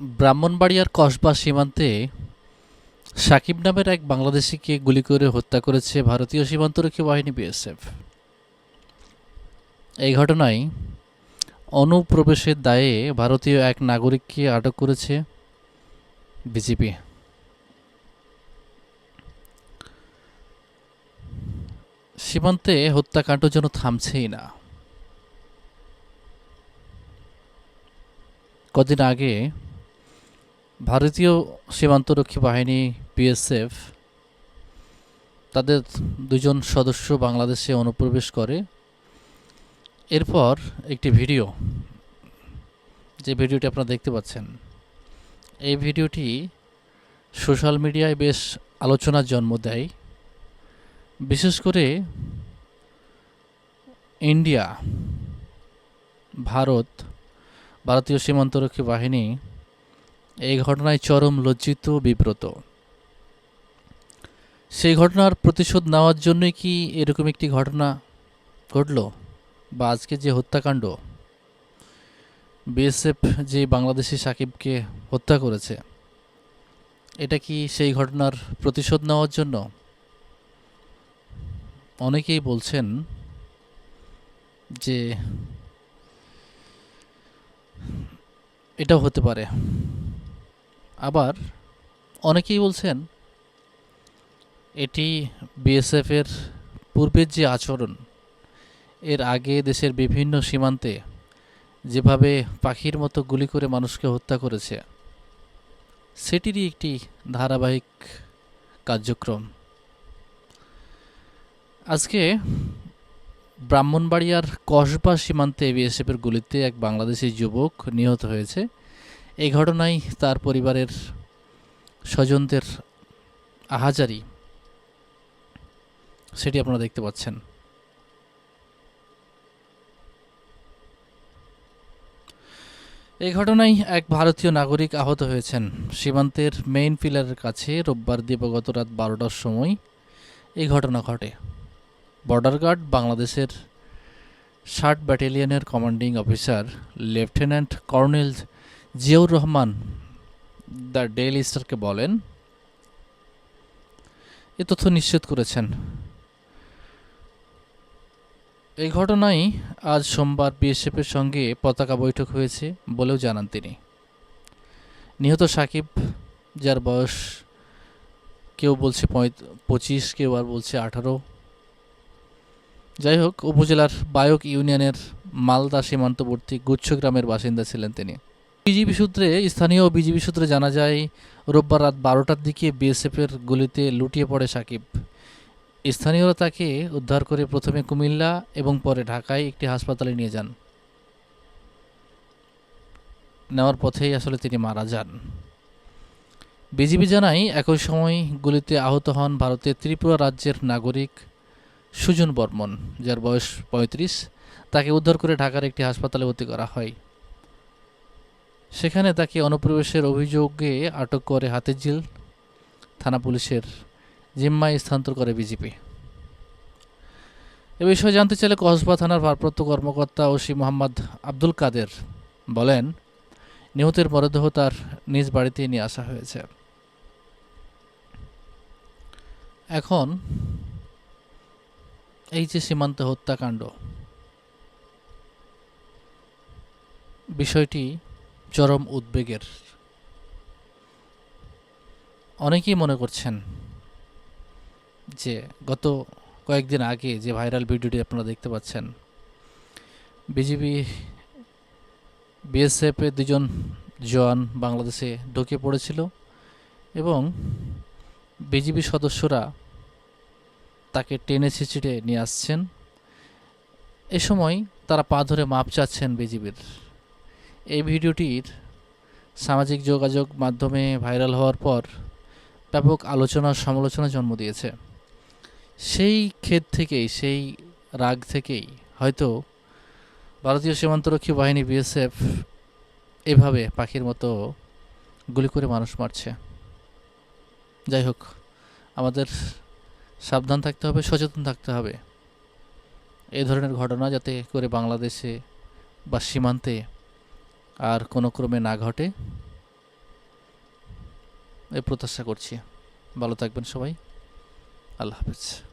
ব্রাহ্মণবাড়িয়ার কসবা সীমান্তে সাকিব নামের এক বাংলাদেশিকে গুলি করে হত্যা করেছে ভারতীয় সীমান্তরক্ষী বাহিনী বিএসএফ। এই ঘটনায় অনুপ্রবেশের দায়ে ভারতীয় এক নাগরিককে আটক করেছে বিজেপি। সীমান্তে হত্যাকাণ্ড যেন থামছেই না। কদিন আগে ভারতীয় সীমান্তরক্ষী বাহিনী বিএসএফ তাদের দুজন সদস্য বাংলাদেশে অনুপ্রবেশ করে। এরপর একটি ভিডিও। যে ভিডিওটি আপনারা দেখতে পাচ্ছেন, এই ভিডিওটি সোশ্যাল মিডিয়ায় বেশ আলোচনার জন্ম দেয়। বিশেষ করে ইন্ডিয়া, ভারত, ভারতীয় সীমান্তরক্ষী বাহিনী এই ঘটনায় চরম লজ্জিত, বিব্রত। সেই ঘটনার প্রতিশোধ নেওয়ার জন্যই কি এরকম একটি ঘটনা ঘটল? বা আজকে যে হত্যাকাণ্ড? বিএসএফ যে বাংলাদেশি সাকিবকে হত্যা করেছে, এটা কি সেই ঘটনার প্রতিশোধ নেওয়ার জন্য? অনেকেই বলছেন যে এটাও হতে পারে। আবার অনেকেই বলছেন এটি বিএসএফের পূর্বের যে আচরণ, এর আগে দেশের বিভিন্ন সীমান্তে যেভাবে পাখির মতো গুলি করে মানুষকে হত্যা করেছে, সেটিরই একটি ধারাবাহিক কার্যক্রম। আজকে ব্রাহ্মণবাড়িয়ার কসবা সীমান্তে বিএসএফের গুলিতে এক বাংলাদেশি যুবক নিহত হয়েছে। এই ঘটনায় তার পরিবারের স্বজনদের আহাজারি। সেটি আপনারা দেখতে পাচ্ছেন। এই ঘটনায় এক ভারতীয় নাগরিক আহত হয়েছেন। সীমান্তের মেইন পিলারের কাছে রোববার দিবাগত রাত বারোটার সময় এই ঘটনা ঘটে। বর্ডার গার্ড, বাংলাদেশের ষাট ব্যাটালিয়নের commanding officer, lieutenant colonel Ziaur Rahman, the daily স্টারকে বলেন, এ তথ্য নিশ্চিত করেছেন। এই ঘটনায় আজ সোমবার বিএসএফের সঙ্গে পতাকা বৈঠক হয়েছে বলেও জানান তিনি। নিহত সাকিব, যার বয়স কেউ বলছে পঁচিশ, কেউ আর বলছে আঠারো। যাই হোক উপজেলার বায়ক ইউনিয়নের মালদা সীমান্তবর্তী গুচ্ছগ্রামের বাসিন্দা ছিলেন তিনি। বিজিবি সূত্রে, স্থানীয় বিজিবি সূত্রে জানা যায়, রোববার রাত বারোটার দিকে বিএসএফের গুলিতে লুটিয়ে পড়ে সাকিব। স্থানীয়রা তাকে উদ্ধার করে প্রথমে কুমিল্লা এবং পরে ঢাকায় একটি হাসপাতালে নিয়ে যান। নেওয়ার পথেই আসলে তিনি মারা যান। বিজিবি জানায়, একই সময় গুলিতে আহত হন ভারতের ত্রিপুরা রাজ্যের নাগরিক সুজন বর্মন, যার বয়স পঁয়ত্রিশ। তাকে উদ্ধার করে ঢাকার একটি হাসপাতালে ভর্তি করা হয়। সেখানে তাকে অনুপ্রবেশের অভিযোগে আটক করে হাতিঝিল থানা পুলিশের জিম্মায় স্থানান্তর করে বিজেপি। এ বিষয়ে জানতে চাইলে কসবা থানার ভারপ্রাপ্ত কর্মকর্তা ওসি মোহাম্মদ আব্দুল কাদের বলেন, নিহতের মরদেহ তার নিজ বাড়িতে নিয়ে আসা হয়েছে। এখন এই যে সীমান্ত হত্যাকাণ্ড। বিষয়টি চরম উদ্বেগের। অনেকেই মনে করছেন যে গত কয়েকদিন আগে যে ভাইরাল ভিডিওটি আপনারা দেখতে পাচ্ছেন, বিজিবি বিএসএফের দুজন জওয়ান বাংলাদেশে ঢুকে পড়েছিল এবং বিজিবি সদস্যরা তাকে টেনে ছিঁচড়ে নিয়ে আসছেন। এ সময় তারা পা ধরে মাপ চাচ্ছেন বিজিবির। এই ভিডিওটির সামাজিক যোগাযোগ মাধ্যমে ভাইরাল হওয়ার পর ব্যাপক আলোচনা সমালোচনা জন্ম দিয়েছে। সেই ক্ষেত থেকেই, সেই রাগ থেকেই হয়তো ভারতীয় সীমান্তরক্ষী বাহিনী বিএসএফ এভাবে পাখির মতো গুলি করে মানুষ মারছে। যাই হোক, আমাদের সাবধান থাকতে হবে, সচেতন থাকতে হবে। এই ধরনের ঘটনা যাতে করে বাংলাদেশে বা সীমান্তে আর কোনো ক্রমে না ঘটে। এ প্রত্যাশা করছি। ভালো থাকবেন সবাই। আল্লাহ হাফেজ।